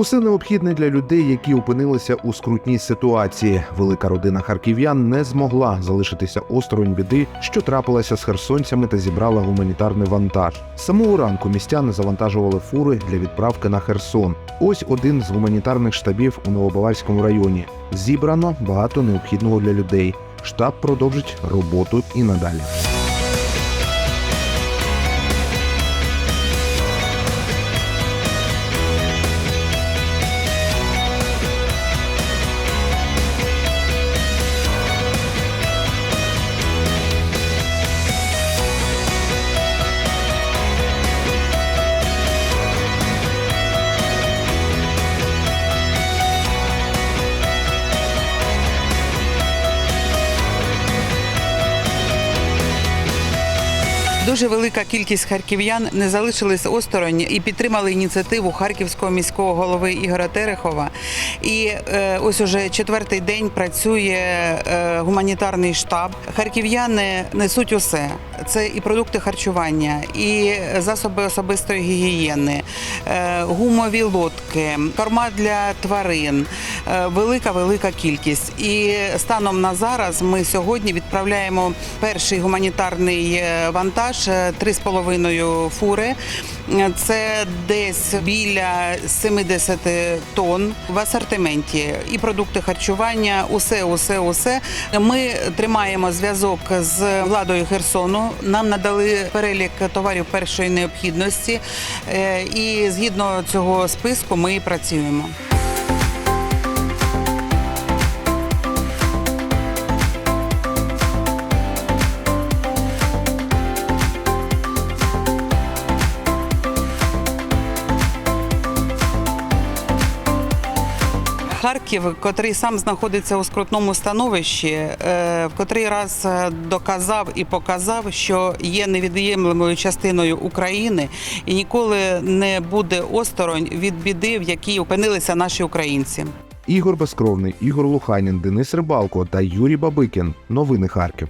Усе необхідне для людей, які опинилися у скрутній ситуації. Велика родина харків'ян не змогла залишитися осторонь біди, що трапилася з херсонцями та зібрала гуманітарний вантаж. Самого ранку містяни завантажували фури для відправки на Херсон. Ось один з гуманітарних штабів у Новобаварському районі. Зібрано багато необхідного для людей. Штаб продовжить роботу і надалі. Дуже велика кількість харків'ян не залишились осторонь і підтримали ініціативу харківського міського голови Ігоря Терехова. І е, ось уже четвертий день працює е, гуманітарний штаб. Харків'яни несуть усе. Це і продукти харчування, і засоби особистої гігієни, е, гумові лодки, корма для тварин. Е, велика велика кількість. І станом на зараз ми сьогодні відправляємо перший гуманітарний е, вантаж е, 3,5 фури. Е, Це десь біля 70 тонн в асортименті і продукти харчування, усе, усе, усе. Ми тримаємо зв'язок з владою Херсону. Нам надали перелік товарів першої необхідності, і згідно цього списку ми працюємо. Харків, котрий сам знаходиться у скрутному становищі, е, в котрий раз е, доказав і показав, що є невід'ємлемою частиною України і ніколи не буде осторонь від біди, в якій опинилися наші українці. Ігор Безкровний, Ігор Луханін, Денис Рибалко та Юрій Бабикін. Новини Харків.